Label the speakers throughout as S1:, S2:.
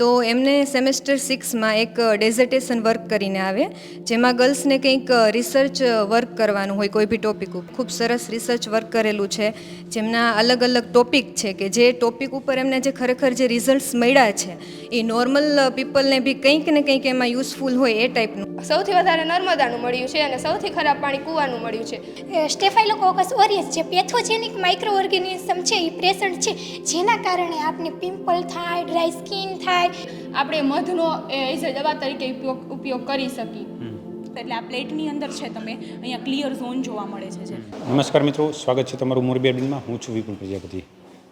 S1: તો એમને સેમેસ્ટર સિક્સમાં એક ડેઝર્ટેશન વર્ક કરીને આવે જેમાં ગર્લ્સને કંઈક રિસર્ચ વર્ક કરવાનું હોય કોઈ બી ટોપિક ઉપર ખૂબ સરસ રિસર્ચ વર્ક કરેલું છે જેમના અલગ અલગ ટોપિક છે કે જે ટોપિક ઉપર એમને જે ખરેખર જે રિઝલ્ટ્સ મળ્યા છે એ નોર્મલ પીપલને બી કંઈક ને કંઈક એમાં યુઝફુલ હોય એ ટાઈપનું
S2: સૌથી વધારે નર્મદાનું મળ્યું છે અને સૌથી ખરાબ પાણી કૂવાનું મળ્યું છે.
S3: સ્ટેફાઇલોકોકસ ઓરિયસ જે પેથોજેનિક માઇક્રો ઓર્ગેનિઝમ છે એ પ્રેઝન્ટ છે જેના કારણે આપને પિમ્પલ થાય ડ્રાય સ્કિન થાય
S2: આપણે મધનો એઝ અ દવા તરીકે ઉપયોગ ઉપયોગ કરી શકીએ.
S4: એટલે આ પ્લેટની અંદર છે તમે અહીંયા ક્લિયર ઝોન જોવા મળે છે
S5: નમસ્કાર મિત્રો સ્વાગત છે તમારું મોરબી અરબીનમાં હું છું વિપુલ પ્રજાપતિ.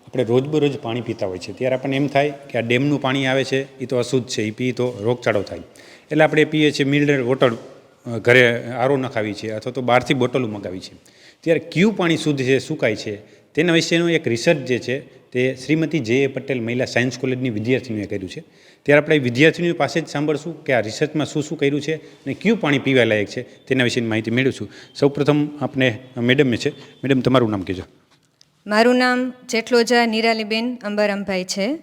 S5: આપણે રોજબરોજ પાણી પીતા હોય છે. ત્યારે આપણને એમ થાય કે આ ડેમનું પાણી આવે છે એ તો અશુદ્ધ છે એ પી તો રોગચાળો થાય. એટલે આપણે પીએ છીએ મિનરલ વોટર ઘરે આરો નખાવી છે અથવા તો બહારથી બોટલો મગાવી છે. ત્યારે કયું પાણી શુદ્ધ છે સુકાય છે? તેના વિશેનું એક રિસર્ચ જે છે તે શ્રીમતી જે એ પટેલ મહિલા સાયન્સ કોલેજની વિદ્યાર્થીનીઓએ કર્યું છે. ત્યારે આપણે વિદ્યાર્થીનીઓ પાસે જ સાંભળશું કે આ રિસર્ચમાં શું શું કર્યું છે અને કયું પાણી પીવા લાયક છે તેના વિશેની માહિતી મેળવીશું. સૌપ્રથમ આપણે મેડમ છે. મેડમ તમારું નામ કહેજો.
S1: મારું નામ જેઠલોજા નિરાલીબેન અંબારામભાઈ છે.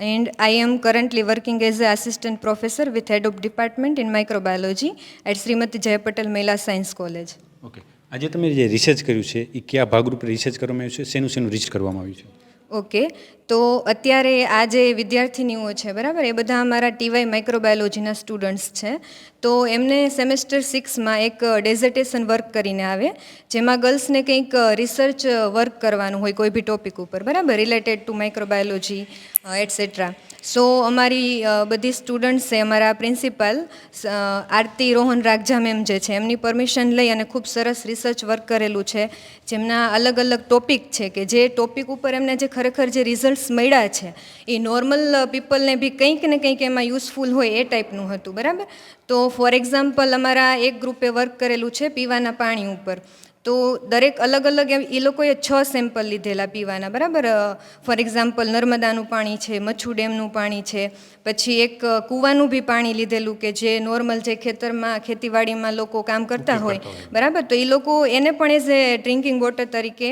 S1: And I am currently working as a assistant professor with head of department in microbiology at Shrimati Jay Patel Mahila science college
S5: okay આજે તમે જે રિસર્ચ કર્યું છે એ કયા ભાગરૂપે રિસર્ચ કરવામાં આવ્યું છે? શેનું શેનું રિસર્ચ કરવામાં આવ્યું છે?
S1: ઓકે તો અત્યારે આ જે વિદ્યાર્થીનીઓ છે, બરાબર? એ બધા અમારા ટીવાય માઇક્રોબાયોલોજીના સ્ટુડન્ટ્સ છે. તો એમને સેમેસ્ટર સિક્સમાં એક ડેઝર્ટેશન વર્ક કરીને આવે, જેમાં ગર્લ્સને કંઈક રિસર્ચ વર્ક કરવાનું હોય કોઈ બી ટોપિક ઉપર, બરાબર? Related to microbiology etcetera so અમારી બધી સ્ટુડન્ટ્સ અમારા પ્રિન્સિપાલ આરતી રોહન રાગજા મેમ જે છે, એમની પરમિશન લઈ અને ખૂબ સરસ રિસર્ચ વર્ક કરેલું છે. જેમના અલગ અલગ ટોપિક છે કે જે ટોપિક ઉપર એમને જે ખરેખર જે રિઝલ્ટ્સ મળ્યા છે. એ નોર્મલ પીપલને બી કંઈક ને કંઈક એમાં યુઝફુલ હોય એ ટાઈપનું હતું બરાબર? તો ફોર એક્ઝામ્પલ અમારા એક ગ્રુપે વર્ક કરેલું છે પીવાના પાણી ઉપર. તો દરેક અલગ અલગ એમ એ લોકોએ છ સેમ્પલ લીધેલા પીવાના બરાબર? ફોર એક્ઝામ્પલ નર્મદાનું પાણી છે મચ્છુ ડેમનું પાણી છે પછી એક કૂવાનું બી પાણી લીધેલું કે જે નોર્મલ જે ખેતરમાં ખેતીવાડીમાં લોકો કામ કરતા હોય બરાબર? તો એ લોકો એને પણ એઝ એ ડ્રિંકિંગ વોટર તરીકે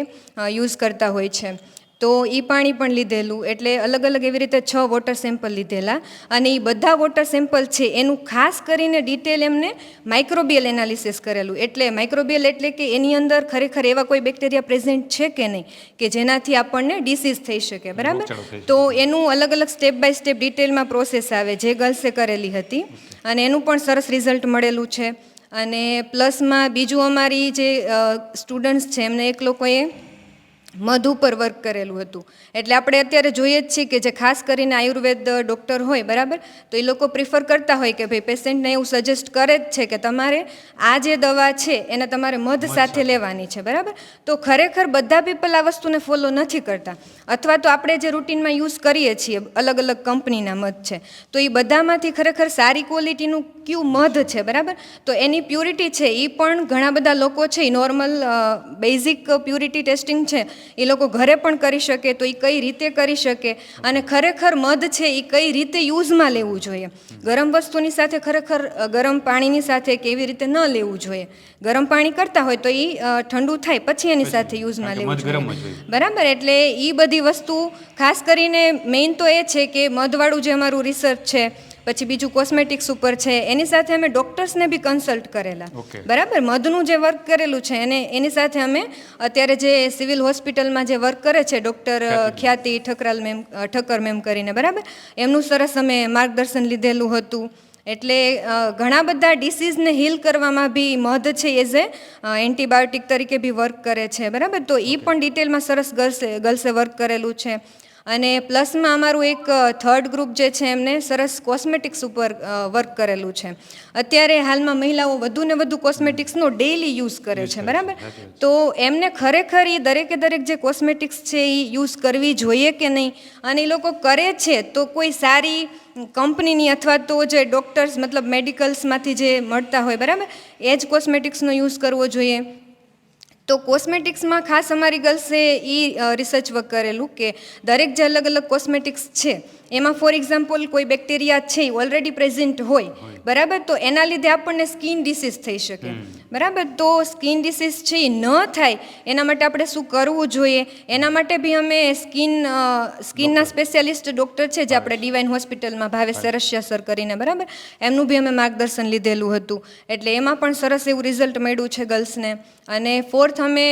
S1: યુઝ કરતા હોય છે. તો એ પાણી પણ લીધેલું. એટલે અલગ અલગ એવી રીતે છ વોટર સેમ્પલ લીધેલા. અને એ બધા વોટર સેમ્પલ છે એનું ખાસ કરીને ડિટેલ એમને માઇક્રોબિયલ એનાલિસિસ કરેલું. એટલે માઇક્રોબિયલ એટલે કે એની અંદર ખરેખર એવા કોઈ બેક્ટેરિયા પ્રેઝન્ટ છે કે નહીં કે જેનાથી આપણને ડિસીઝ થઈ શકે. બરાબર. તો એનું અલગ અલગ સ્ટેપ બાય સ્ટેપ ડિટેલમાં પ્રોસેસ આવે જે ગર્લ્સે કરેલી હતી. અને એનું પણ સરસ રિઝલ્ટ મળેલું છે. અને પ્લસમાં બીજું અમારી જે સ્ટુડન્ટ્સ છે એમને એક લોકોએ મધ ઉપર વર્ક કરેલું હતું. એટલે આપણે અત્યારે જોઈએ જ છીએ કે જે ખાસ કરીને આયુર્વેદ ડૉક્ટર હોય બરાબર? તો એ લોકો પ્રિફર કરતા હોય કે ભાઈ પેશન્ટને એવું સજેસ્ટ કરે જ છે કે તમારે આ જે દવા છે એને તમારે મધ સાથે લેવાની છે બરાબર? તો ખરેખર બધા પીપલ આ વસ્તુને ફોલો નથી કરતા. અથવા તો આપણે જે રૂટીનમાં યુઝ કરીએ છીએ અલગ અલગ કંપનીના મધ છે તો એ બધામાંથી ખરેખર સારી ક્વોલિટીનું ક્યુ મધ છે બરાબર? તો એની પ્યુરિટી છે એ પણ ઘણા બધા લોકો છે એ નોર્મલ બેઝિક પ્યુરિટી ટેસ્ટિંગ છે એ લોકો ઘરે પણ કરી શકે તો એ કઈ રીતે કરી શકે અને ખરેખર મધ છે એ કઈ રીતે યુઝમાં લેવું જોઈએ? ગરમ વસ્તુની સાથે ખરેખર ગરમ પાણીની સાથે કેવી રીતે ન લેવું જોઈએ? ગરમ પાણી કરતા હોય તો એ ઠંડુ થાય પછી એની સાથે યુઝમાં લેવું જોઈએ. બરાબર? એટલે એ બધી વસ્તુ ખાસ કરીને મેઇન તો એ છે કે મધવાળું જે અમારું રિસર્ચ છે પછી બીજું કોસ્મેટિક્સ ઉપર છે. એની સાથે અમે ડૉક્ટર્સને બી કન્સલ્ટ કરેલા. બરાબર? મધનું જે વર્ક કરેલું છે એને એની સાથે અમે અત્યારે જે સિવિલ હોસ્પિટલમાં જે વર્ક કરે છે ડૉક્ટર ખ્યાતિ. ઠકરાલ મેમ ઠક્કર મેમ કરીને બરાબર? એમનું સરસ અમે માર્ગદર્શન લીધેલું હતું. એટલે ઘણા બધા ડિસીઝને હીલ કરવામાં બી મધ છે એઝ એ એન્ટીબાયોટિક તરીકે બી વર્ક કરે છે બરાબર? તો એ પણ ડિટેલમાં સરસ ગર્લ્સે ગર્લ્સે વર્ક કરેલું છે. અને પ્લસમાં અમારું એક થર્ડ ગ્રુપ જે છે એમને સરસ કોસ્મેટિક્સ ઉપર વર્ક કરેલું છે. અત્યારે હાલમાં મહિલાઓ વધુ ને વધુ કોસ્મેટિક્સનો ડેઈલી યુઝ કરે છે બરાબર? તો એમને ખરેખર એ દરેકે દરેક જે કોસ્મેટિક્સ છે એ યુઝ કરવી જોઈએ કે નહીં? અને એ લોકો કરે છે તો કોઈ સારી કંપનીની અથવા તો જે ડૉક્ટર્સ મતલબ મેડિકલ્સમાંથી જે મળતા હોય બરાબર? એ જ કોસ્મેટિક્સનો યુઝ કરવો જોઈએ. તો કોસ્મેટિક્સમાં ખાસ અમારી ગર્લ્સે એ રિસર્ચ વર્ક કરેલું કે દરેક જે અલગ અલગ કોસ્મેટિક્સ છે એમાં ફોર એક્ઝામ્પલ કોઈ બેક્ટેરિયા છે ઓલરેડી પ્રેઝન્ટ હોય બરાબર? તો એના લીધે આપણને સ્કિન ડિસીઝ થઈ શકે. બરાબર? તો સ્કિન ડિસીઝ છે એ ન થાય એના માટે આપણે શું કરવું જોઈએ? એના માટે બી અમે સ્કિન સ્કિનના સ્પેશિયાલિસ્ટ ડૉક્ટર છે જે આપણે ડિવાઇન હોસ્પિટલમાં ભાવેશ સરસિયા સર કરીને બરાબર? એમનું બી અમે માર્ગદર્શન લીધેલું હતું. એટલે એમાં પણ સરસ એવું રિઝલ્ટ મળ્યું છે ગર્લ્સને અને ફોર્થ અમે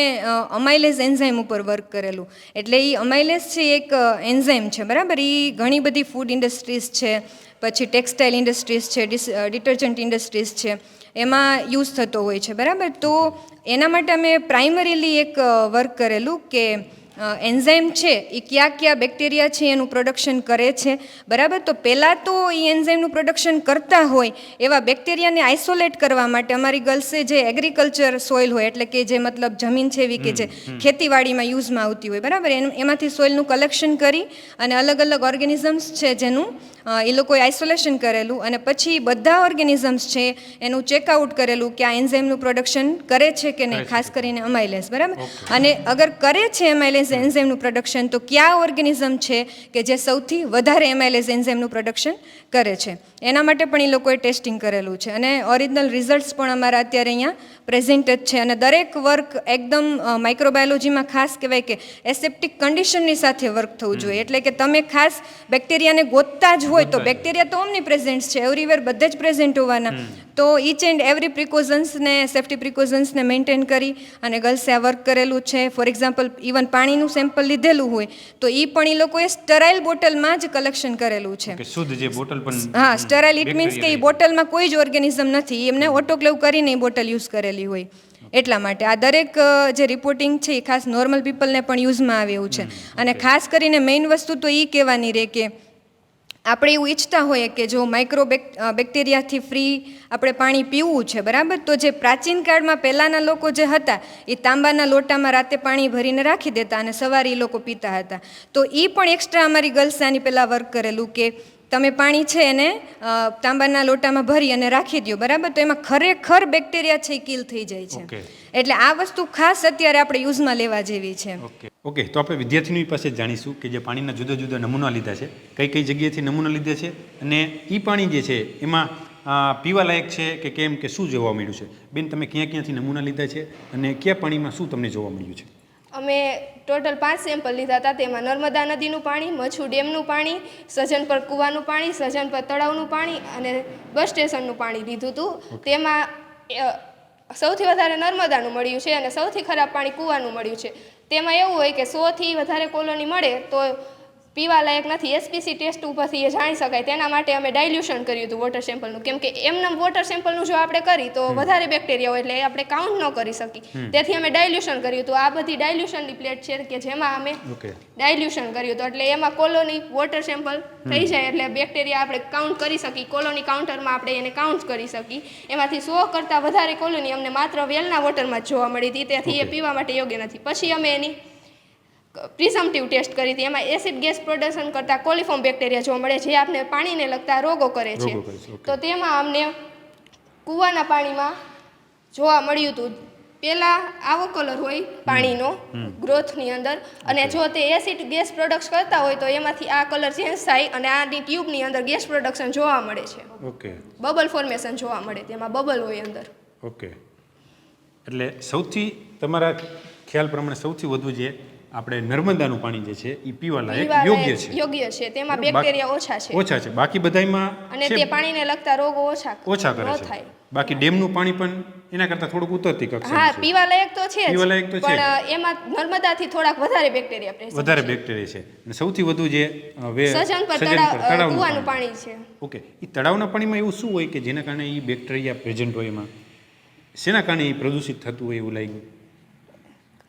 S1: અમાઇલેઝ એન્ઝાઇમ ઉપર વર્ક કરેલું. એટલે એ અમાઇલેઝ છે એ એક એન્ઝાઇમ છે બરાબર? એ ઘણી બધી ફૂડ ઇન્ડસ્ટ્રીઝ છે, પછી ટેક્સટાઇલ ઇન્ડસ્ટ્રીઝ છે ડિટર્જન્ટ ઇન્ડસ્ટ્રીઝ છે, એમાં યુઝ થતો હોય છે, બરાબર? તો એના માટે અમે પ્રાઇમરીલી એક વર્ક કરેલું કે એન્ઝાઇમ છે એ કયા કયા બેક્ટેરિયા છે એનું પ્રોડક્શન કરે છે. બરાબર? તો પહેલાં તો એ એન્ઝાઇમનું પ્રોડક્શન કરતા હોય એવા બેક્ટેરિયાને આઇસોલેટ કરવા માટે અમારી ગર્લ્સે જે એગ્રીકલ્ચર સોઇલ હોય એટલે કે જે મતલબ જમીન છે એવી કે જે ખેતીવાડીમાં યુઝમાં આવતી હોય બરાબર? એનું એમાંથી સોઇલનું કલેક્શન કરી અને અલગ અલગ ઓર્ગેનિઝમ્સ છે જેનું એ લોકોએ આઇસોલેશન કરેલું અને પછી બધા ઓર્ગેનિઝમ્સ છે એનું ચેકઆઉટ કરેલું કે આ એન્ઝાઇમનું પ્રોડક્શન કરે છે કે નહીં ખાસ કરીને અમાઇલેસ બરાબર? અને અગર કરે છે એમાઇલેસ એન્ઝાઇમનું પ્રોડક્શન તો કયા ઓર્ગેનિઝમ છે કે જે સૌથી વધારે એમાઇલેસ એન્ઝાઇમનું પ્રોડક્શન કરે છે? એના માટે પણ એ લોકોએ ટેસ્ટિંગ કરેલું છે. અને ઓરિજિનલ રિઝલ્ટ્સ પણ અમારા અત્યારે અહીંયા પ્રેઝન્ટ જ છે અને દરેક વર્ક એકદમ માઇક્રોબાયોલોજીમાં ખાસ કહેવાય કે એસેપ્ટિક કન્ડિશનની સાથે વર્ક થવું જોઈએ. એટલે કે તમે ખાસ બેક્ટેરિયાને ગોતતા જ હોય તો બેક્ટેરિયા તો ઓમની પ્રેઝન્ટ છે એવરીવેર બધે જ પ્રેઝન્ટ હોવાના. તો ઈચ એન્ડ એવરી પ્રિકોઝન્સને સેફ્ટી પ્રિકોઝન્સને મેન્ટેન કરી અને ગર્લ્સે આ વર્ક કરેલું છે. ફોર એક્ઝામ્પલ ઇવન પાણીનું સેમ્પલ લીધેલું હોય તો એ પણ એ લોકોએ સ્ટરાઇલ બોટલમાં જ કલેક્શન કરેલું છે.
S5: શુદ્ધ જે બોટલ પણ
S1: હા સ્ટરાઇલ ઇટ મીન્સ કે એ બોટલમાં કોઈ જ ઓર્ગેનિઝમ નથી. એમને ઓટોક્લેવ કરીને એ બોટલ યુઝ કરેલી હોય. એટલા માટે આ દરેક જે રિપોર્ટિંગ છે એ ખાસ નોર્મલ પીપલને પણ યુઝમાં આવે એવું છે. અને ખાસ કરીને મેઇન વસ્તુ તો એ કહેવાની રહે કે આપણે એવું ઈચ્છતા હોઈએ કે જો માઇક્રો બેક્ટેરિયાથી ફ્રી આપણે પાણી પીવું છે બરાબર? તો જે પ્રાચીન કાળમાં પહેલાંના લોકો જે હતા એ તાંબાના લોટામાં રાતે પાણી ભરીને રાખી દેતા અને સવારે એ લોકો પીતા હતા. તો એ પણ એક્સ્ટ્રા અમારી ગર્લ્સ આની પહેલાં વર્ક કરેલું કે તમે પાણી છે એને તાંબાના લોટામાં ભરી અને રાખી દો બરાબર? તો એમાં ખરેખર બેક્ટેરિયા છે કિલ થઈ જાય છે. એટલે આ વસ્તુ ખાસ અત્યારે આપણે યુઝમાં લેવા જેવી છે.
S5: ઓકે. ઓકે તો આપણે વિદ્યાર્થીની પાસે જાણીશું કે જે પાણીના જુદા જુદા નમૂના લીધા છે કઈ કઈ જગ્યાએથી નમૂના લીધા છે અને એ પાણી જે છે એમાં પીવા લાયક છે કે કેમ કે શું જોવા મળ્યું છે? બેન તમે ક્યાં ક્યાંથી નમૂના લીધા છે અને કયા પાણીમાં શું તમને જોવા મળ્યું છે?
S2: અમે ટોટલ પાંચ સેમ્પલ લીધા હતા. તેમાં નર્મદા નદીનું પાણી મચ્છુ ડેમનું પાણી સજન પર કૂવાનું પાણી સજન પર તળાવનું પાણી અને બસ સ્ટેશનનું પાણી લીધું હતું. તેમાં સૌથી વધારે નર્મદાનું મળ્યું છે અને સૌથી ખરાબ પાણી કૂવાનું મળ્યું છે. તેમાં એવું હોય કે સોથી વધારે કોલોની મળે તો પીવા લાયક નથી એસપીસી ટેસ્ટ ઉપરથી એ જાણી શકાય. તેના માટે અમે ડાયલ્યુશન કર્યું હતું વોટર સેમ્પલનું કેમ કે એમનેમ વોટર સેમ્પલનું જો આપણે કરી તો વધારે બેક્ટેરિયા હોય એટલે એ આપણે કાઉન્ટ ન કરી શકીએ. તેથી અમે ડાયલ્યુશન કર્યું હતું. આ બધી ડાયલ્યુશનની પ્લેટ છે કે જેમાં અમે ડાયલ્યુશન કર્યું હતું. એટલે એમાં કોલોની વોટર સેમ્પલ થઈ જાય એટલે બેક્ટેરિયા આપણે કાઉન્ટ કરી શકીએ. કોલોની કાઉન્ટરમાં આપણે એને કાઉન્ટ કરી શકીએ. એમાંથી સો કરતાં વધારે કોલોની અમને માત્ર વેલના વોટરમાં જ જોવા મળી હતી. તેથી એ પીવા માટે યોગ્ય નથી. પછી અમે એની પ્રિઝમ્પટિવ ટેસ્ટ કરી હતી. એમાં એસિડ ગેસ પ્રોડક્શન કરતાં કોલિફોર્મ બેક્ટેરિયા જોવા મળે જે આપણે પાણીને લગતા રોગો કરે છે. તો તેમાં અમને કૂવાના પાણીમાં જોવા મળ્યું હતું. પહેલાં આવો કલર હોય પાણીનો ગ્રોથની અંદર. અને જો તે એસિડ ગેસ પ્રોડક્ટ કરતા હોય તો એમાંથી આ કલર ચેન્જ થાય અને આની ટ્યુબની અંદર ગેસ પ્રોડક્શન જોવા મળે છે.
S5: ઓકે
S2: બબલ ફોર્મેશન જોવા મળે. તેમાં બબલ હોય અંદર.
S5: ઓકે એટલે સૌથી તમારા ખ્યાલ પ્રમાણે સૌથી વધુ જે આપણે નર્મદાનું પાણી જે છે એ પીવા લાયક યોગ્ય છે.
S2: યોગ્ય છે. તેમાં બેક્ટેરિયા ઓછા છે.
S5: ઓછા છે. બાકી બધાયમાં
S2: અને તે પાણીને લગતા રોગો ઓછા
S5: ઓછા કરે છે. બાકી ડેમનું પાણી પણ એના કરતા થોડુંક ઉતરતી
S2: હા
S5: કક્ષાનું
S2: પીવા લાયક તો છે
S5: પીવા લાયક તો છે
S2: પણ એમાં નર્મદાથી થોડાક વધારે બેક્ટેરિયા પ્રેઝન્ટ
S5: વધારે બેક્ટેરિયા છે. અને સૌથી વધુ જે
S2: સજન પર તળાવ કૂવાનું
S5: પાણી.
S2: પાણી છે.
S5: ઓકે. એ તળાવના પાણીમાં એવું શું હોય કે જેના કારણે એ બેક્ટેરિયા પ્રેઝન્ટ હોય એમાં? શેના કારણે એ પ્રદૂષિત થતું હોય એવું લાગ્યું?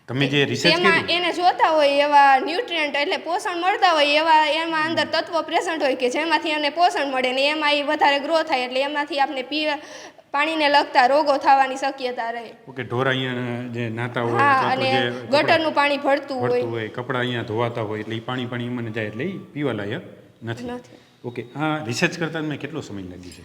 S5: તમે જે રિસર્ચ એમાં
S2: એને જોતા હોય એવા ન્યુટ્રિયન્ટ એટલે પોષણ મળતા હોય એવા એમાં અંદર તત્વો પ્રેઝન્ટ હોય કે જેમાંથી એને પોષણ મળે ને એમાં એ વધારે ગ્રો થાય એટલે એમાંથી આપણે પી પાણીને લગતા રોગો થવાની શક્યતા રહે.
S5: ઓકે ઢોર અહીંયા જે નાતા હોય
S2: હા અને ગટરનું પાણી ભરતું હોય.
S5: કપડાં અહીંયા ધોવાતા હોય એટલે એ પાણી પાણી મને જાય એટલે પીવા લાયક નથી.
S2: નથી.
S5: ઓકે આ રિસર્ચ કરતા તમને કેટલો સમય લાગ્યો છે?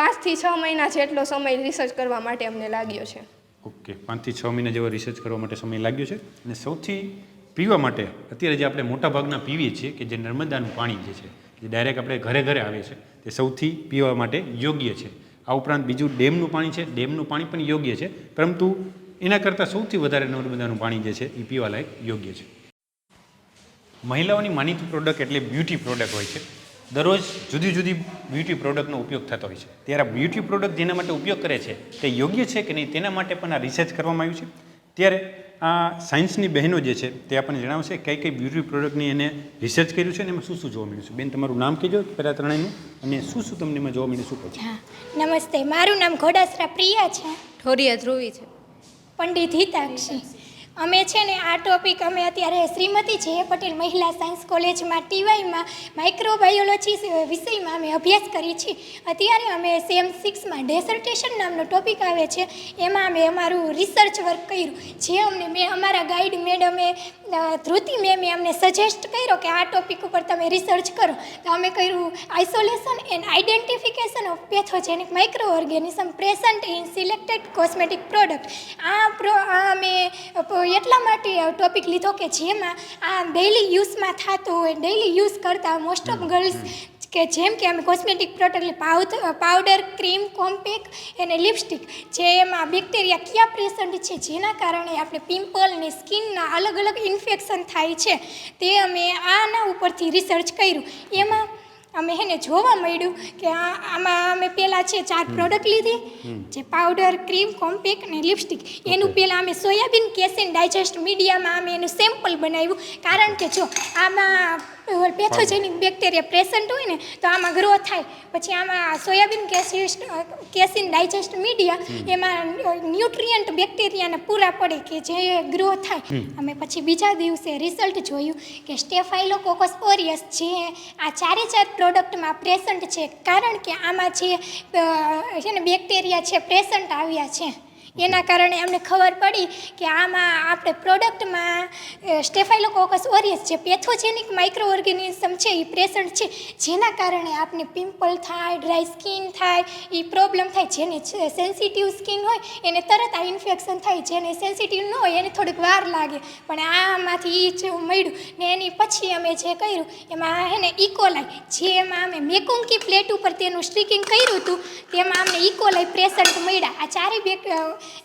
S2: પાંચથી છ મહિના જેટલો સમય રિસર્ચ કરવા માટે અમને લાગ્યો છે.
S5: ઓકે, પાંચથી છ મહિના જેવો રિસર્ચ કરવા માટે સમય લાગ્યો છે. અને સૌથી પીવા માટે અત્યારે જે આપણે મોટા ભાગના પીવીએ છીએ કે જે નર્મદાનું પાણી જે છે, જે ડાયરેક્ટ આપણે ઘરે ઘરે આવે છે, તે સૌથી પીવા માટે યોગ્ય છે. આ ઉપરાંત બીજું ડેમનું પાણી છે, ડેમનું પાણી પણ યોગ્ય છે, પરંતુ એના કરતાં સૌથી વધારે નર્મદાનું પાણી જે છે એ પીવાલાયક યોગ્ય છે. મહિલાઓની માનીતી પ્રોડક્ટ એટલે બ્યુટી પ્રોડક્ટ હોય છે. દરરોજ જુદી જુદી બ્યુટી પ્રોડક્ટનો ઉપયોગ થતો હોય છે. ત્યારે બ્યુટી પ્રોડક્ટ જેના માટે ઉપયોગ કરે છે તે યોગ્ય છે કે નહીં તેના માટે પણ આ રિસર્ચ કરવામાં આવ્યું છે. ત્યારે આ સાયન્સની બહેનો જે છે તે આપણને જણાવશે કઈ કઈ બ્યુટી પ્રોડક્ટની એને રિસર્ચ કર્યું છે અને એમાં શું શું જોવા મળ્યું છે. બેન તમારું નામ કહેજો પહેલાં ત્રણેયનું અને શું શું તમને એમાં જોવા મળ્યું શું પછી
S3: હા નમસ્તે. મારું નામ ઘોડાસરા પ્રિયા છે.
S1: ઠોરિયા ધ્રુવી છે.
S3: પંડિત હિતાક્ષી. અમે છે ને આ ટોપિક અમે અત્યારે શ્રીમતી જે પટેલ મહિલા સાયન્સ કોલેજમાં ટીવાયમાં માઇક્રોબાયોલોજી વિષયમાં અમે અભ્યાસ કરી છીએ. અત્યારે અમે સેમ સિક્સમાં ડેસર્ટેશન નામનો ટોપિક આવે છે. એમાં અમે અમારું રિસર્ચ વર્ક કર્યું. જે અમને મેં અમારા ગાઈડ મેડમે ધ્રુતિ મેમે અમને સજેસ્ટ કર્યો કે આ ટોપિક ઉપર તમે રિસર્ચ કરો. તો અમે કર્યું isolation and identification of pathogenic microorganism present in selected cosmetic product આ પ્રો આ અમે એટલા માટે ટોપિક લીધો કે જેમાં આ ડેઇલી યુઝમાં થતો હોય ડેઇલી યુઝ કરતા મોસ્ટ ઓફ ગર્લ્સ કે જેમ કે અમે cosmetic product powder cream compact અને લિપસ્ટિક જે એમાં બેક્ટેરિયા કયા પ્રેઝન્ટ છે જેના કારણે આપણે પિમ્પલ ને સ્કિનના અલગ અલગ ઇન્ફેક્શન થાય છે તે અમે આના ઉપરથી રિસર્ચ કર્યું. એમાં અમે એને જોવા મળ્યું કે આ આમાં અમે પહેલાં છે ચાર પ્રોડક્ટ લીધી જે પાવડર ક્રીમ કોમ્પેક અને લિપસ્ટિક એનું પહેલાં અમે સોયાબીન કેસિન ડાયજેસ્ટ મીડિયામાં અમે એનું સેમ્પલ બનાવ્યું. કારણ કે જો આમાં પેથોજેનિક બેક્ટેરિયા પ્રેઝન્ટ હોય ને તો આમાં ગ્રો થાય. પછી આમાં સોયાબીન કેસિસ્ટ કેસિન ડાયજેસ્ટ મીડિયા એમાં ન્યુટ્રિયન્ટ બેક્ટેરિયાને પૂરા પડે કે જે ગ્રો થાય. અમે પછી બીજા દિવસે રિઝલ્ટ જોયું કે સ્ટેફાઇલોકોકસ ઓરિયસ જે આ ચારે ચાર પ્રોડક્ટમાં પ્રેઝન્ટ છે. કારણ કે આમાં જે છે ને બેક્ટેરિયા છે પ્રેઝન્ટ આવ્યા છે. એના કારણે અમને ખબર પડી કે આમાં આપણે પ્રોડક્ટમાં સ્ટેફાઇલોકોકસ ઓરિયસ જે પેથોજેનિક માઇક્રો ઓર્ગેનિઝમ છે એ પ્રેઝન્ટ છે, જેના કારણે આપને પિમ્પલ થાય ડ્રાય સ્કિન થાય એ પ્રોબ્લેમ થાય. જેને સેન્સિટિવ સ્કિન હોય, એને તરત આ ઇન્ફેક્શન થાય. જેને સેન્સિટિવ ન હોય, એને થોડીક વાર લાગે. પણ આમાંથી એ જ મળ્યું. ને એની પછી અમે જે કર્યું, એમાં હે ને ઇકોલાઈ જે એમાં અમે મેકુંકી પ્લેટ ઉપર તેનું સ્ટ્રીકિંગ કર્યું હતું, તેમાં અમને ઇકોલાઈ પ્રેસન્ટ મળ્યા. આ ચારે બેક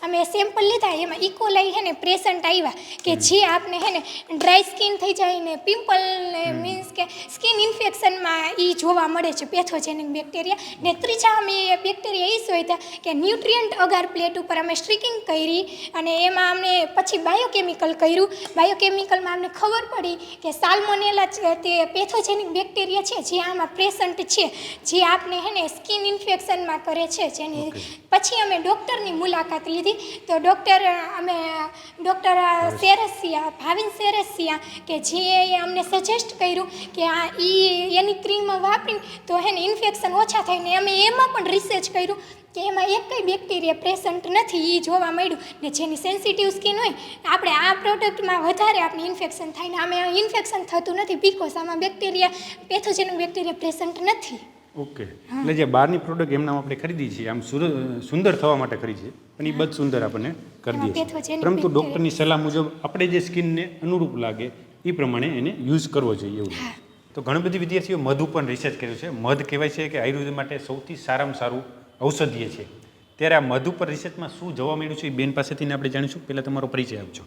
S3: અમે સેમ્પલ લીધા એમાં ઇકોલાઈ હે ને પ્રેસન્ટ આવ્યા કે જે આપને હે ને ડ્રાય સ્કિન થઈ જાય ને પિમ્પલ ને મીન્સ કે સ્કિન ઇન્ફેક્શનમાં એ જોવા મળે છે પેથોજેનિક બેક્ટેરિયા ને ત્રીજા અમે એ બેક્ટેરિયા એ શોધ્યા કે ન્યુટ્રિયન્ટ અગાર પ્લેટ ઉપર અમે સ્ટ્રીકિંગ કરી અને એમાં અમને પછી બાયોકેમિકલ કર્યું. બાયોકેમિકલમાં અમને ખબર પડી કે સાલ્મોનેલા છે તે પેથોજેનિક બેક્ટેરિયા છે જે આમાં પ્રેસન્ટ છે જે આપને હે ને સ્કિન ઇન્ફેક્શનમાં કરે છે. જેની પછી અમે ડૉક્ટરની મુલાકાત લીધી. તો ડૉક્ટર અમે ડૉક્ટર સેરસિયા ભાવિન સેરસિયા કે જે અમને સજેસ્ટ કર્યું કે આ ઈ એની ક્રીમ વાપરી તો એને ઇન્ફેક્શન ઓછા થાય ને અમે એમાં પણ રિસર્ચ કર્યું કે એમાં એક કંઈ બેક્ટેરિયા પ્રેઝન્ટ નથી એ જોવા મળ્યું. ને જેની સેન્સિટિવ સ્કિન હોય, આપણે આ પ્રોડક્ટમાં વધારે આપણે ઇન્ફેક્શન થાય ને આમે ઇન્ફેક્શન થતું નથી બિકોઝ આમાં બેક્ટેરિયા પેથોજેનિક બેક્ટેરિયા પ્રેઝન્ટ નથી.
S5: ઓકે. એટલે જે બહારની પ્રોડક્ટ એમના આપણે ખરીદી છીએ આમ સુંદર થવા માટે ખરીદી છે પણ એ બધ સુંદર આપણને કરી દઈએ છીએ. પરંતુ. ડૉક્ટરની સલાહ મુજબ આપણે જે સ્કિનને અનુરૂપ લાગે એ પ્રમાણે એને યુઝ કરવો જોઈએ એવું. તો ઘણી બધી વિદ્યાર્થીઓ મધ ઉપર રિસર્ચ કર્યું છે. મધ કહેવાય છે કે આયુર્વેદ માટે સૌથી સારામાં સારું ઔષધીય છે. ત્યારે આ મધ ઉપર રિસર્ચમાં શું જોવા મળ્યું છે એ બેન પાસેથી આપણે જાણીશું. પહેલાં તમારો પરિચય આપજો.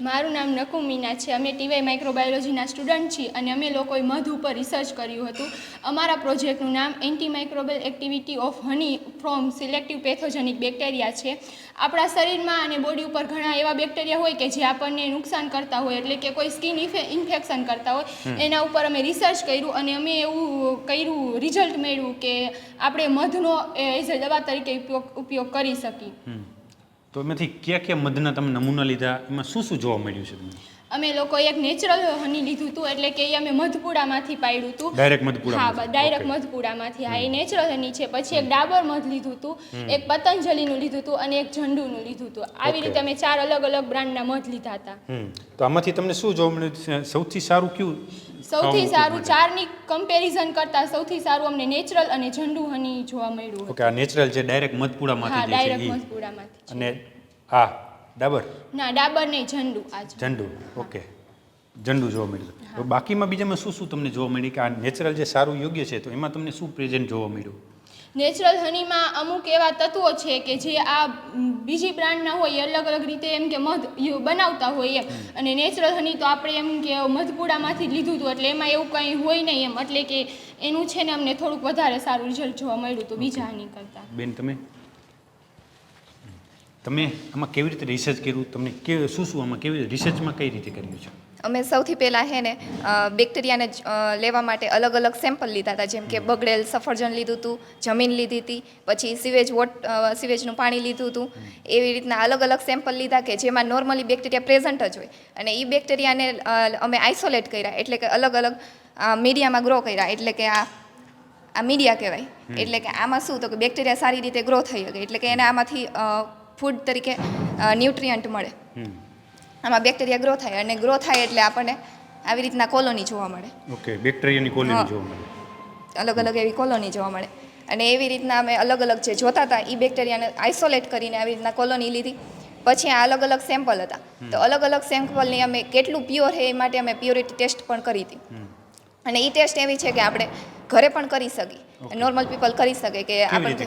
S2: મારું નામ નકુ મીના છે. અમે ટીવાય માઇક્રોબાયોલોજીના સ્ટુડન્ટ છીએ અને અમે લોકોએ મધ ઉપર રિસર્ચ કર્યું હતું. અમારા પ્રોજેક્ટનું નામ antimicrobial activity of honey from selective pathogenic bacteria છે. આપણા શરીરમાં અને બોડી ઉપર ઘણા એવા બેક્ટેરિયા હોય કે જે આપણને નુકસાન કરતા હોય એટલે કે કોઈ સ્કિન ઇન્ફેક્શન કરતા હોય એના ઉપર અમે રિસર્ચ કર્યું અને અમે એવું કર્યું રિઝલ્ટ મેળવ્યું કે આપણે મધનો એઝ અ દવા તરીકે ઉપયોગ ઉપયોગ કરી શકીએ.
S5: તો એમાંથી કયા કયા મધના તમે નમૂના લીધા? એમાં શું શું જોવા મળ્યું છે તમને?
S2: અમે લોકો એક નેચરલ હની લીધું હતું એટલે કે એ અમે મધપુડામાંથી પાડ્યું હતું.
S5: ડાયરેક્ટ મધપુડામાંથી?
S2: હા ડાયરેક્ટ મધપુડામાંથી. હા એ નેચરલ હની છે. પછી એક ડાબર મધ લીધું હતું એક પતંજલિનું લીધું હતું અને એક ઝંડુનું લીધું હતું. આવી રીતે અમે ચાર અલગ અલગ બ્રાન્ડના મધ લીધા હતા.
S5: તો આમાંથી તમને શું જોવા મળ્યું? સૌથી સારું કયું
S2: સૌથી સારું? ચારની કમ્પેરિઝન કરતાં સૌથી સારું અમને નેચરલ અને ઝંડુ હની જોવા મળ્યું
S5: ઓકે આ નેચરલ છે ડાયરેક્ટ
S2: હા
S5: મધપુડામાંથી જે
S2: ડાયરેક્ટ
S5: છે ઈ.
S2: મધપુડામાંથી
S5: અને આ ડાબર?
S2: ના ડાબર નહીં ઝંડુ આ
S5: ઝંડુ ઓકે. ઝંડુ જોવા મળ્યું. તો બાકીમાં બીજામાં શું શું તમને જોવા મળ્યું કે આ નેચરલ જે સારું યોગ્ય છે તો એમાં તમને શું પ્રેઝન્ટ જોવા મળ્યું?
S2: નેચરલ હનીમાં અમુક એવા તત્વો છે કે જે આ બીજી બ્રાન્ડના હોય એ અલગ અલગ રીતે એમ કે મધ બનાવતા હોય એમ. અને નેચરલ હની તો આપણે એમ કે મધપુડામાંથી લીધું હતું એટલે એમાં એવું કંઈ હોય નહીં એમ. એટલે કે એનું છે ને અમને થોડુંક વધારે સારું રિઝલ્ટ જોવા મળ્યું હતું બીજા હની કરતાં.
S5: બેન તમે? તમે આમાં કેવી રીતે રિસર્ચ કર્યું? તમને કે શું શું આમાં કેવી રિસર્ચમાં કઈ રીતે કર્યું છે?
S6: અમે સૌથી પહેલાં હે ને બેક્ટેરિયાને લેવા માટે અલગ અલગ સેમ્પલ લીધા હતા. જેમ કે બગડેલ સફરજન લીધું હતું જમીન લીધી હતી પછી સિવેજ વોટ સિવેજનું પાણી લીધું હતું એવી રીતના અલગ અલગ સેમ્પલ લીધા કે જેમાં નોર્મલી બેક્ટેરિયા પ્રેઝન્ટ જ હોય. અને એ બેક્ટેરિયાને અમે આઇસોલેટ કર્યા. એટલે કે અલગ અલગ મીડિયામાં ગ્રો કર્યા. એટલે કે આ આ મીડિયા કહેવાય. એટલે કે આમાં શું તો કે બેક્ટેરિયા સારી રીતે ગ્રો થઈ શકે. એટલે કે એને આમાંથી ફૂડ તરીકે ન્યુટ્રિયન્ટ મળે. આમાં બેક્ટેરિયા ગ્રો થાય અને ગ્રો થાય એટલે આપણને આવી રીતના કોલોની જોવા મળે.
S5: ઓકે બેક્ટેરિયાની કોલોની જોવા મળે.
S6: અલગ અલગ એવી કોલોની જોવા મળે. અને એવી રીતના અમે અલગ અલગ જે જોતા હતા એ બેક્ટેરિયાને આઇસોલેટ કરીને આવી રીતના કોલોની લીધી. પછી આ અલગ અલગ સેમ્પલ હતા. તો અલગ અલગ સેમ્પલની અમે કેટલું પ્યોર છે એ માટે અમે પ્યોરિટી ટેસ્ટ પણ કરી હતી. અને એ ટેસ્ટ એવી છે કે આપણે ઘરે પણ કરી શકીએ. નોર્મલ પીપલ કરી શકે કે આપણે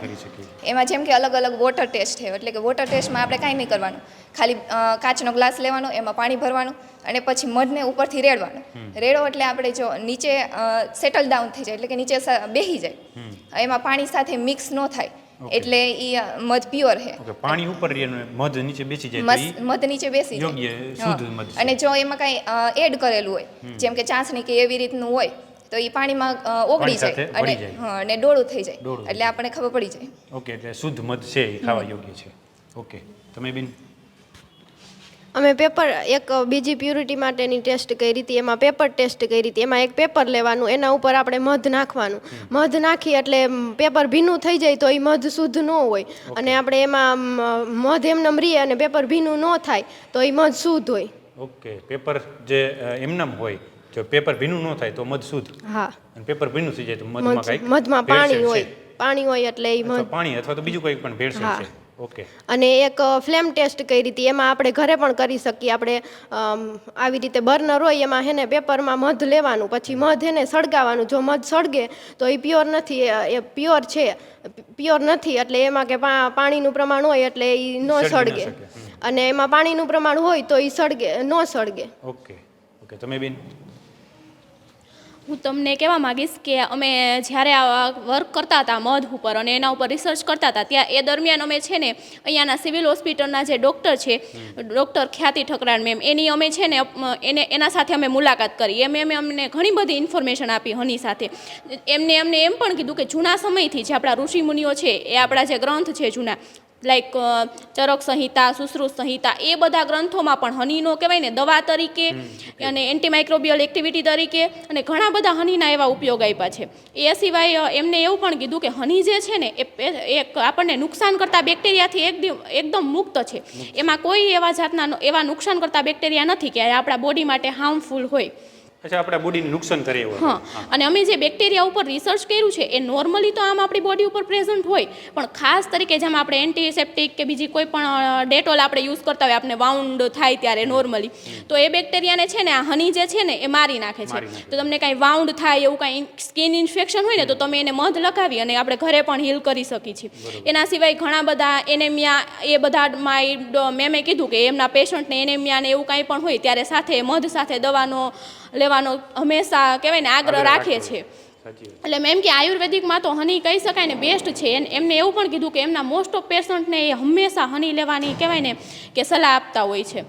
S6: એમાં જેમ કે અલગ અલગ વોટર ટેસ્ટ છે એટલે કે વોટર ટેસ્ટમાં આપણે કાંઈ નહીં કરવાનું. ખાલી કાચનો ગ્લાસ લેવાનો એમાં પાણી ભરવાનું અને પછી મધને ઉપરથી રેડવાનું. રેડો એટલે આપણે જો નીચે સેટલ ડાઉન થઈ જાય એટલે કે નીચે બેસી જાય. એમાં પાણી સાથે મિક્સ ન થાય. એટલે એ મધ પ્યોર છે.
S5: પાણી ઉપર મધ નીચે બેસી જાય
S6: મધ નીચે બેસી
S5: યોગ્ય,
S6: જાય
S5: શુદ્ધ મધ
S6: અને જો એમાં કાંઈ એડ કરેલું હોય જેમ કે ચાસણી કે એવી રીતનું હોય તો એ પાણીમાં ઓગળી જાય. અને અને ડોળું થઈ જાય. એટલે આપણને ખબર પડી જાય.
S5: ઓકે એટલે શુદ્ધ મધ છે એ ખાવા યોગ્ય છે. ઓકે. તમે બેન?
S7: અમે પેપર એક બીજી પ્યુરિટી માટેની ટેસ્ટ કરી હતી. એમાં પેપર ટેસ્ટ કરી હતી. એમાં એક પેપર લેવાનું એના ઉપર આપણે મધ નાખવાનું. મધ નાખી એટલે પેપર ભીનું થઈ જાય તો એ મધ શુદ્ધ ન હોય. અને આપણે એમાં મધ એમનેમ રીએ અને પેપર ભીનું ન થાય તો એ મધ શુદ્ધ હોય.
S5: ઓકે. પેપર જે એમનેમ હોય જો પેપર ભીનું ન થાય તો મધ શુદ્ધ.
S7: હા.
S5: અને પેપર ભીનું થઈ જાય તો મધમાં
S7: મધ
S5: કંઈક
S7: મધમાં પાણી હોય. પાણી હોય એટલે એ મધ
S5: પાણી અથવા તો બીજું કંઈક પણ ભેળસેળ. છે. ઓકે.
S7: અને એક ફ્લેમ ટેસ્ટ કરી હતી. એમાં આપણે ઘરે પણ કરી શકીએ. આપણે આવી રીતે બર્નર હોય એમાં હેને પેપરમાં મધ લેવાનું. પછી મધ એને સળગાવવાનું જો મધ સળગે તો એ પ્યોર નથી. એ- એ પ્યોર છે. પ્યોર નથી. એટલે એમાં કે પાણીનું પ્રમાણ હોય એટલે એ ન
S5: સળગે
S7: અને એમાં પાણીનું પ્રમાણ હોય તો એ સળગે ન સળગે.
S5: ઓકે. ઓકે. તમે બેન?
S4: હું તમને કહેવા માંગીશ કે અમે જ્યારે આ વર્ક કરતા હતા મધ ઉપર અને એના ઉપર રિસર્ચ કરતા હતા, ત્યાં એ દરમિયાન અમે છે ને અહીંયાના સિવિલ હોસ્પિટલના જે ડૉક્ટર છે ડૉક્ટર ખ્યાતિ ઠકરાણ મેમ એની અમે છે ને એને, એના સાથે અમે મુલાકાત કરી. એમ એમ અમને ઘણી બધી ઇન્ફોર્મેશન આપી હની સાથે. એમને એમને એમ પણ કીધું કે જૂના સમયથી જે આપણા ઋષિમુનિઓ છે, એ આપણા જે ગ્રંથ છે જૂના લાઈક ચરક સંહિતા સુશ્રુત સંહિતા એ બધા ગ્રંથોમાં પણ હનીનો કહેવાય ને દવા તરીકે અને એન્ટીમાઇક્રોબિયલ એક્ટિવિટી તરીકે અને ઘણા બધા હનીના એવા ઉપયોગ આપ્યા છે. એ સિવાય એમને એવું પણ કીધું કે હની જે છે ને એ એક આપણને નુકસાન કરતા બેક્ટેરિયાથી એકદમ એકદમ મુક્ત છે. એમાં કોઈ એવા જાતના એવા નુકસાન કરતા બેક્ટેરિયા નથી કે આપણા બોડી માટે હાર્મફુલ હોય.
S5: અચ્છા આપણા બોડીને નુકસાન કરે એવું
S4: હા. અને અમે જે બેક્ટેરિયા ઉપર રિસર્ચ કર્યું છે એ નોર્મલી તો આમ આપણી બોડી ઉપર પ્રેઝન્ટ હોય પણ ખાસ તરીકે જેમ આપણે એન્ટીસેપ્ટિક કે બીજી કોઈ પણ ડેટોલ આપણે યુઝ કરતા હોય આપણે વાઉન્ડ થાય ત્યારે નોર્મલી તો એ બેક્ટેરિયાને છે ને આ હની જે છે ને એ મારી નાખે છે. તો તમને કાંઈ વાઉન્ડ થાય એવું કાંઈ સ્કિન ઇન્ફેક્શન હોય ને તો તમે એને મધ લગાવી અને આપણે ઘરે પણ હીલ કરી શકીએ છીએ. એના સિવાય ઘણા બધા એનેમિયા એ બધામાં મેમે કીધું કે એમના પેશન્ટને એનેમિયા ને એવું કાંઈ પણ હોય ત્યારે સાથે મધ સાથે દવાનો લેવાનો હંમેશા કહેવાય ને આગ્રહ રાખીએ છીએ. એટલે મેમ કે આયુર્વેદિકમાં તો હની કહી શકાય ને બેસ્ટ છે. એમને એવું પણ કીધું કે એમના મોસ્ટ ઓફ પેશન્ટને એ હંમેશા હની લેવાની કહેવાય ને કે સલાહ આપતા હોય છે.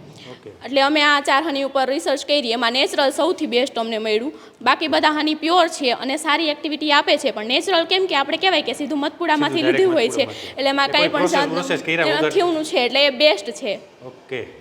S4: એટલે અમે આ ચાર હની ઉપર રિસર્ચ કરી એમાં નેચરલ સૌથી બેસ્ટ અમને મળ્યું. બાકી બધા હની પ્યોર છે અને સારી એક્ટિવિટી આપે છે. પણ નેચરલ કેમ કે આપણે કહેવાય કે સીધું
S5: મતપુડામાંથી
S4: લીધું હોય છે. એટલે એમાં કાંઈ પણ થયું છે. એટલે એ બેસ્ટ છે.
S5: ઓકે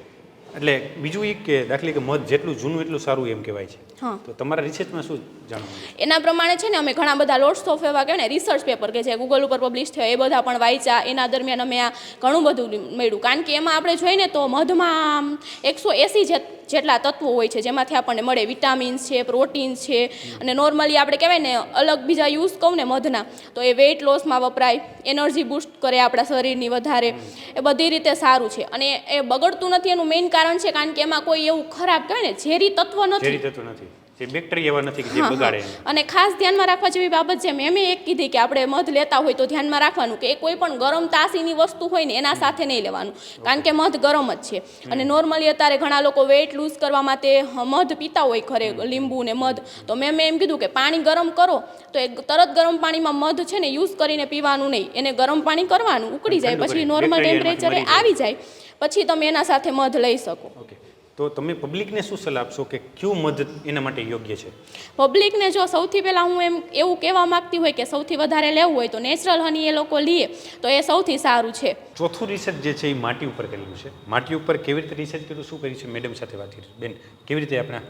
S5: એટલે બીજું એક કે દાખલી કે મધ જેટલું જૂનું એટલું સારું એમ કહેવાય છે. તો તમારા રિસર્ચમાં શું જાણવું
S4: એના પ્રમાણે છે ને અમે ઘણા બધા લોટ્સ ઓફ એવા કહેવાય ને રિસર્ચ પેપર કે જે ગૂગલ ઉપર પબ્લિશ થયો એ બધા પણ વાંચ્યા. એના દરમિયાન અમે આ ઘણું બધું મળ્યું કારણ કે એમાં આપણે જોઈએ ને તો મધમાં એકસો એંસી જેટલા તત્વો હોય છે જેમાંથી આપણને મળે વિટામિન્સ છે પ્રોટીન્સ છે અને નોર્મલી આપણે કહેવાય ને અલગ બીજા યુઝ કહું ને મધના તો એ વેઇટ લોસમાં વપરાય એનર્જી બૂસ્ટ કરે આપણા શરીરની વધારે. એ બધી રીતે સારું છે. અને એ બગડતું નથી એનું મેઇન કારણ છે કારણ કે એમાં કોઈ એવું ખરાબ કહેવાય ને ઝેરી તત્વ નથી.
S5: ઝેરી તત્વ નથી. જે બેક્ટેરિયા એવા નથી કે જે બગાડે
S4: અને ખાસ ધ્યાનમાં રાખવા જેવી બાબત છે મેં એક કીધી કે આપણે મધ લેતા હોય તો ધ્યાનમાં રાખવાનું કે એ કોઈ પણ ગરમ તાસીની વસ્તુ હોય ને એના સાથે નહીં લેવાનું. કારણ કે મધ ગરમ જ છે. અને નોર્મલી અત્યારે ઘણા લોકો વેઇટ લૂઝ કરવા માટે મધ પીતા હોય ખરે લીંબુ ને મધ. તો મેં મેં એમ કીધું કે પાણી ગરમ કરો તો એ તરત ગરમ પાણીમાં મધ છે ને યુઝ કરીને પીવાનું નહીં. એને ગરમ પાણી કરવાનું ઉકળી જાય પછી નોર્મલ ટેમ્પરેચરે આવી જાય. પછી તમે એના સાથે મધ લઈ શકો.
S5: ઓકે તો તમે પબ્લિકને શું સલાહ આપશો કે કયું મદદ એના માટે યોગ્ય છે?
S4: પબ્લિકને જો સૌથી પહેલાં હું એમ એવું કહેવા માંગતી હોય કે સૌથી વધારે લેવું હોય તો નેચરલ હની એ લોકો લઈએ તો એ સૌથી સારું છે.
S5: ચોથું રિસર્ચ જે છે એ માટી ઉપર કરેલું છે. માટી ઉપર કેવી રીતે રિસર્ચ કર્યું? શું કર્યું છે? મેડમ સાથે વાત કરી. બેન કેવી રીતે આપણા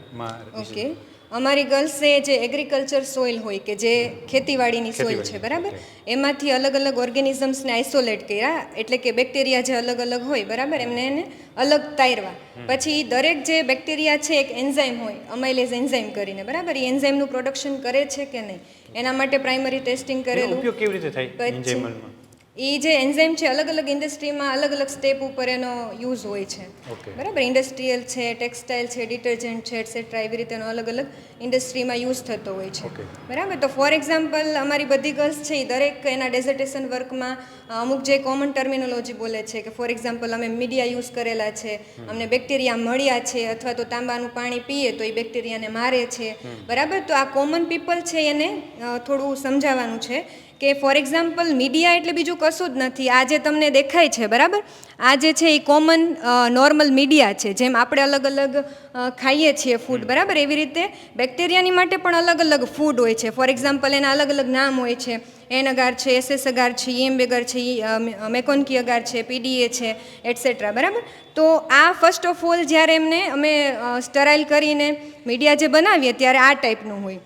S1: ઓકે અમારી ગર્લ્સે જે એગ્રીકલ્ચર સોઇલ હોય કે જે ખેતીવાડીની સોઇલ છે બરાબર? એમાંથી અલગ અલગ ઓર્ગેનિઝમ્સને આઇસોલેટ કર્યા એટલે કે બેક્ટેરિયા જે અલગ અલગ હોય બરાબર? એમને એને અલગ તારવા પછી દરેક જે બેક્ટેરિયા છે એક એન્ઝાઇમ હોય અમાઇલેઝ એન્ઝાઇમ કરીને બરાબર? એ એન્ઝાઇમનું પ્રોડક્શન કરે છે કે નહીં? એના માટે પ્રાઇમરી ટેસ્ટિંગ કરેલું.
S5: ઉપયોગ કેવી રીતે થાય
S1: એ જે એન્ઝાઇમ છે અલગ અલગ ઇન્ડસ્ટ્રીમાં અલગ અલગ સ્ટેપ ઉપર એનો યુઝ હોય છે. બરાબર? ઇન્ડસ્ટ્રીયલ છે ટેક્સટાઇલ છે ડિટર્જન્ટ છે એટસેટ્રા એવી રીતે એનો અલગ અલગ ઇન્ડસ્ટ્રીમાં યુઝ થતો હોય છે. બરાબર? તો ફોર એક્ઝામ્પલ અમારી બધી ગર્લ્સ છે એ દરેક એના ડેઝર્ટેશન વર્કમાં અમુક જે કોમન ટર્મિનોલોજી બોલે છે કે ફોર એક્ઝામ્પલ અમે મીડિયા યુઝ કરેલા છે અમને બેક્ટેરિયા મળ્યા છે અથવા તો તાંબાનું પાણી પીએ તો એ બેક્ટેરિયાને મારે છે. બરાબર? તો આ કોમન પીપલ છે એને થોડું સમજાવવાનું છે કે ફોર એક્ઝામ્પલ મીડિયા એટલે બીજું કશું જ નથી. આ જે તમને દેખાય છે બરાબર? આ જે છે એ કોમન નોર્મલ મીડિયા છે જેમ આપણે અલગ અલગ ખાઈએ છીએ ફૂડ બરાબર? એવી રીતે બેક્ટેરિયાની માટે પણ અલગ અલગ ફૂડ હોય છે. ફોર એક્ઝામ્પલ એના અલગ અલગ નામ હોય છે. એન અગાર છે એસએસ અગાર છે ઈએમ બેગર છે મેકોનકી અગાર છે પીડીએ છે એટસેટ્રા બરાબર? તો આ ફર્સ્ટ ઓફ ઓલ જ્યારે એમને અમે સ્ટરાઇલ કરીને મીડિયા જે બનાવીએ ત્યારે આ ટાઈપનું હોય.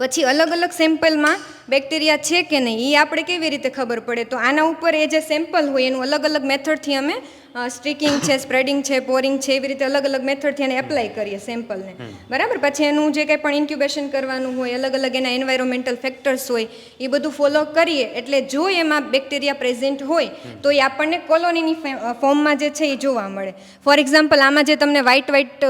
S1: પછી અલગ અલગ સેમ્પલમાં બેક્ટેરિયા છે કે નહીં એ આપણે કેવી રીતે ખબર પડે? તો આના ઉપર એ જે સેમ્પલ હોય એનું અલગ અલગ મેથડથી અમે સ્ટ્રીકિંગ છે સ્પ્રેડિંગ છે પોરિંગ છે એવી રીતે અલગ અલગ મેથડથી એને એપ્લાય કરીએ સેમ્પલને બરાબર? પછી એનું જે કંઈ પણ ઇન્ક્યુબેશન કરવાનું હોય અલગ અલગ એના એન્વાયરોમેન્ટલ ફેક્ટર્સ હોય એ બધું ફોલો કરીએ એટલે જો એમાં બેક્ટેરિયા પ્રેઝન્ટ હોય તો એ આપણને કોલોનીની ફોર્મમાં જે છે એ જોવા મળે. ફોર એક્ઝામ્પલ આમાં જે તમને વ્હાઇટ વ્હાઇટ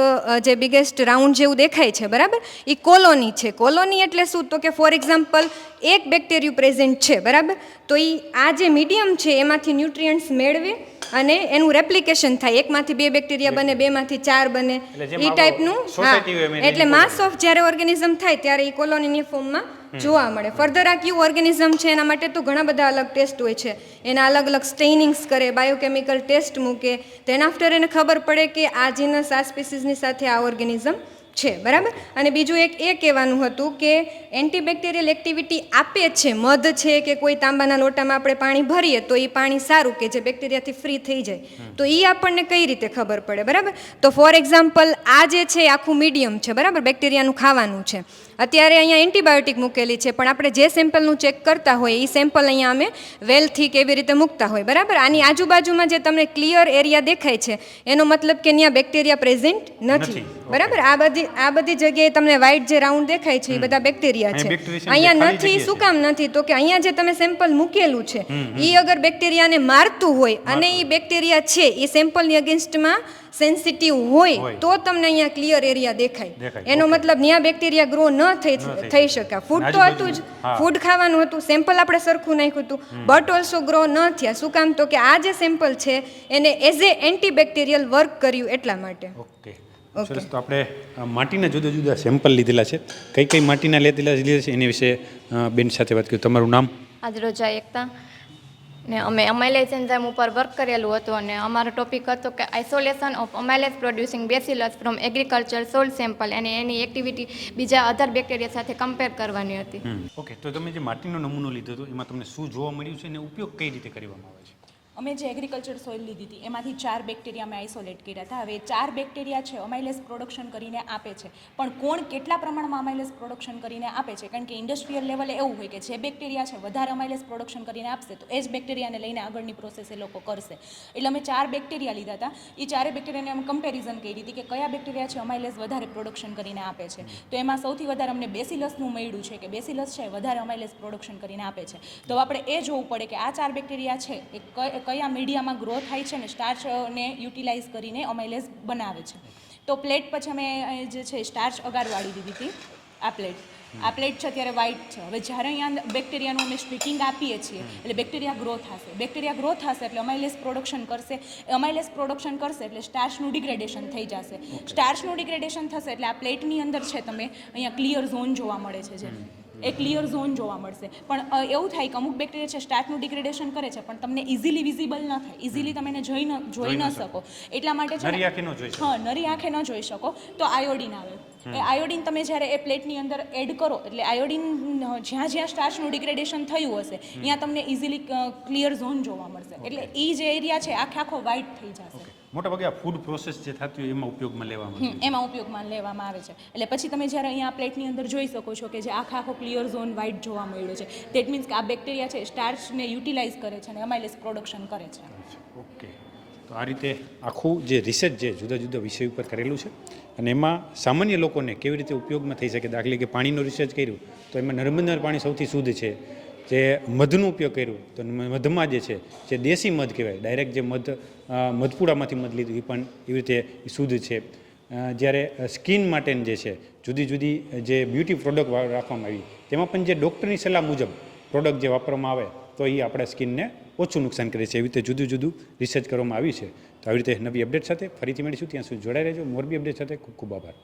S1: જે બિગેસ્ટ રાઉન્ડ જેવું દેખાય છે બરાબર? એ કોલોની છે. કોલોની એટલે શું? તો કે ફોર એક્ઝામ્પલ એક બેક્ટેરિયું પ્રેઝન્ટ છે બરાબર? તો એ આ જે મીડિયમ છે એમાંથી ન્યુટ્રિયન્ટ્સ મેળવે અને એનું રેપ્લિકેશન થાય. એકમાંથી બે બેક્ટેરિયા બને બેમાંથી ચાર બને. એ ટાઈપનું હા. એટલે માસ ઓફ જ્યારે ઓર્ગેનિઝમ થાય ત્યારે એ કોલોનીની ફોર્મમાં જોવા મળે. ફર્ધર આ કયું ઓર્ગેનિઝમ છે એના માટે તો ઘણા બધા અલગ ટેસ્ટ હોય છે. એના અલગ અલગ સ્ટેઇનિંગ્સ કરે બાયોકેમિકલ ટેસ્ટ મૂકે. તેના આફ્ટર એને ખબર પડે કે આ જીનસ આ સ્પીસીસની સાથે આ ઓર્ગેનિઝમ છે બરાબર? અને બીજું એક એ કહેવાનું હતું કે એન્ટીબેક્ટેરિયલ એક્ટિવિટી આપે છે મધ છે કે કોઈ તાંબાના લોટામાં આપણે પાણી ભરીએ તો એ પાણી સારું કે જે બેક્ટેરિયાથી ફ્રી થઈ જાય. તો એ આપણને કઈ રીતે ખબર પડે બરાબર? તો ફોર એક્ઝામ્પલ આ જે છે એ આખું મીડિયમ છે બરાબર? બેક્ટેરિયાનું ખાવાનું છે. અત્યારે અહીંયા એન્ટીબાયોટિક મૂકેલી છે પણ આપણે જે સેમ્પલનું ચેક કરતા હોય એ સેમ્પલ અહીંયા અમે વેલથી કેવી રીતે મૂકતા હોય બરાબર? આની આજુબાજુમાં જે તમને ક્લિયર એરિયા દેખાય છે એનો મતલબ કે ત્યાં બેક્ટેરિયા પ્રેઝન્ટ નથી. બરાબર? આ બધી આ બધી જગ્યાએ તમને વ્હાઇટ જે રાઉન્ડ દેખાય છે એ બધા બેક્ટેરિયા છે.
S5: અહીંયા
S1: નથી શું કામ નથી? તો કે અહીંયા જે તમે સેમ્પલ મૂકેલું છે એ અગર બેક્ટેરિયાને મારતું હોય અને એ બેક્ટેરિયા છે એ સેમ્પલની અગેન્સ્ટમાં સેન્સિટિવ હોય. તો તમને અહીંયા ક્લિયર એરિયા દેખાય. એનો મતલબ ત્યાં બેક્ટેરિયા ગ્રો ન થઈ
S5: થઈ
S1: શક્યા
S5: શકે.
S1: શકે ફૂડ તો હતું જ. ફૂડ ખાવાનું હતું. સેમ્પલ આપણે સરખું નાખ્યું હતું. બટ ઓલ્સો ગ્રો ન થયા. શું કામ? તો કે આ જે સેમ્પલ છે એને એઝ એ એન્ટીબેક્ટેરિયલ વર્ક કર્યું એટલા માટે.
S5: ઓકે સરસ. તો આપણે માટીના જુદા જુદા સેમ્પલ લીધેલા છે. કઈ કઈ માટીના લીધેલા લીધેલા છે? એની વિશે બેન સાથે વાત કરી. તમારું નામ?
S8: આજ રોજા એકતા. ને અમે અમાઇલેજ એન્ઝાઇમ ઉપર વર્ક કરેલું હતું અને અમારો ટોપિક હતો કે isolation of amylase producing bacillus from agriculture soil sample અને એની એક્ટિવિટી બીજા અધર બેક્ટેરિયા સાથે કમ્પેર કરવાની હતી.
S5: ઓકે તો તમે જે માટીનો નમૂનો લીધો હતો, એમાં તમને શું જોવા મળ્યું છે અને ઉપયોગ કઈ રીતે કરવામાં આવે છે?
S9: અમે જે એગ્રીકલ્ચર સોઇલ લીધી હતી, એમાંથી ચાર બેક્ટેરિયા અમે આઇસોલેટ કર્યા હતા. હવે ચાર બેક્ટેરિયા છે અમાઇલેસ પ્રોડક્શન કરીને આપે છે. પણ કોણ કેટલા પ્રમાણમાં અમાઇલેસ પ્રોડક્શન કરીને આપે છે? કારણ કે ઇન્ડસ્ટ્રીયલ લેવલે એવું હોય કે જે બેક્ટેરિયા છે, વધારે અમાઇલેસ પ્રોડક્શન કરીને આપશે, તો એ જ બેક્ટેરિયાને લઈને આગળની પ્રોસેસ એ લોકો કરશે. એટલે અમે ચાર બેક્ટેરિયા લીધા હતા. એ ચારે બેક્ટેરિયાને અમે કમ્પેરિઝન કરી હતી કે કયા બેક્ટેરિયા છે અમાઇલેસ વધારે પ્રોડક્શન કરીને આપે છે. તો એમાં સૌથી વધારે અમને બેસિલસનું મળ્યું છે કે બેસિલસ છે વધારે અમાઇલેસ પ્રોડક્શન કરીને આપે છે. તો આપણે એ જોવું પડે કે આ ચાર બેક્ટેરિયા છે, એ કયા મીડિયામાં ગ્રો થાય છે ને સ્ટાર્ચને યુટિલાઇઝ કરીને અમાઇલેસ બનાવે છે. તો પ્લેટ પછી અમે જે છે સ્ટાર્ચ અગારવાળી દીધી હતી આ પ્લેટ આ પ્લેટ છે અત્યારે વ્હાઇટ છે. હવે જ્યારે અહીંયા બેક્ટેરિયાનું અમે સ્ટ્રીકિંગ આપીએ છીએ એટલે બેક્ટેરિયા ગ્રો થશે. બેક્ટેરિયા ગ્રો થશે એટલે અમાઇલેસ પ્રોડક્શન કરશે. અમાઇલેસ પ્રોડક્શન કરશે એટલે સ્ટાર્ચનું ડિગ્રેડેશન થઈ જશે. સ્ટાર્ચનું ડિગ્રેડેશન થશે એટલે આ પ્લેટની અંદર છે તમે અહીંયા ક્લિયર ઝોન જોવા મળે છે જે. એ ક્લિયર ઝોન જોવા મળશે. પણ એવું થાય કે અમુક બેક્ટેરિયા છે સ્ટાર્ટનું ડિગ્રેડેશન કરે છે પણ તમને ઇઝીલી વિઝિબલ ન થાય. ઇઝીલી તમે એને જોઈ ન જોઈ ન શકો. એટલા માટે છે. હા નરી આંખે ન જોઈ શકો. તો આયોડિન આવે. એ આયોડિન તમે જ્યારે એ પ્લેટની અંદર એડ કરો એટલે આયોડિન જ્યાં જ્યાં સ્ટાર્ચનું ડિગ્રેડેશન થયું હશે ત્યાં તમને ઇઝીલી ક્લિયર ઝોન જોવા મળશે. એટલે એ જે એરિયા છે આખે આખો વ્હાઇટ થઈ જશે.
S5: મોટા ભાગે આ ફૂડ પ્રોસેસ જે થતી હોય એમાં ઉપયોગમાં લેવામાં
S9: હમ, એમાં ઉપયોગમાં લેવામાં આવે છે. એટલે પછી તમે જ્યારે અહીંયા પ્લેટની અંદર જોઈ શકો છો કે જે આખા આખો ક્લિયર ઝોન વ્હાઇટ જોવા મળ્યો છે. દેટ મીન્સ કે આ બેક્ટેરિયા છે સ્ટાર્ચને યુટિલાઇઝ કરે છે અને અમાઇલેસ પ્રોડક્શન કરે છે.
S5: ઓકે તો આ રીતે આખું જે રિસર્ચ જે જુદા જુદા વિષય ઉપર કરેલું છે અને એમાં સામાન્ય લોકોને કેવી રીતે ઉપયોગમાં થઈ શકે, દાખલે કે પાણીનું રિસર્ચ કર્યું, તો એમાં નર્મદર પાણી સૌથી શુદ્ધ છે. જે મધનો ઉપયોગ કર્યો, તો મધમાં જે છે, જે દેશી મધ કહેવાય ડાયરેક્ટ જે મધ મધપુડામાંથી મધ લીધું, એ પણ એવી રીતે શુદ્ધ છે. જ્યારે સ્કિન માટેની જે છે, જુદી જુદી જે બ્યુટી પ્રોડક્ટ રાખવામાં આવી, તેમાં પણ જે ડૉક્ટરની સલાહ મુજબ પ્રોડક્ટ જે વાપરવામાં આવે, તો એ આપણા સ્કિનને ઓછું નુકસાન કરે છે. એવી રીતે જુદું જુદું રિસર્ચ કરવામાં આવ્યું છે. તો આવી રીતે નવી અપડેટ સાથે ફરીથી મળીશું. ત્યાં સુધી જોડાઈ રહેજો. મોરબી અપડેટ સાથે ખૂબ ખૂબ આભાર.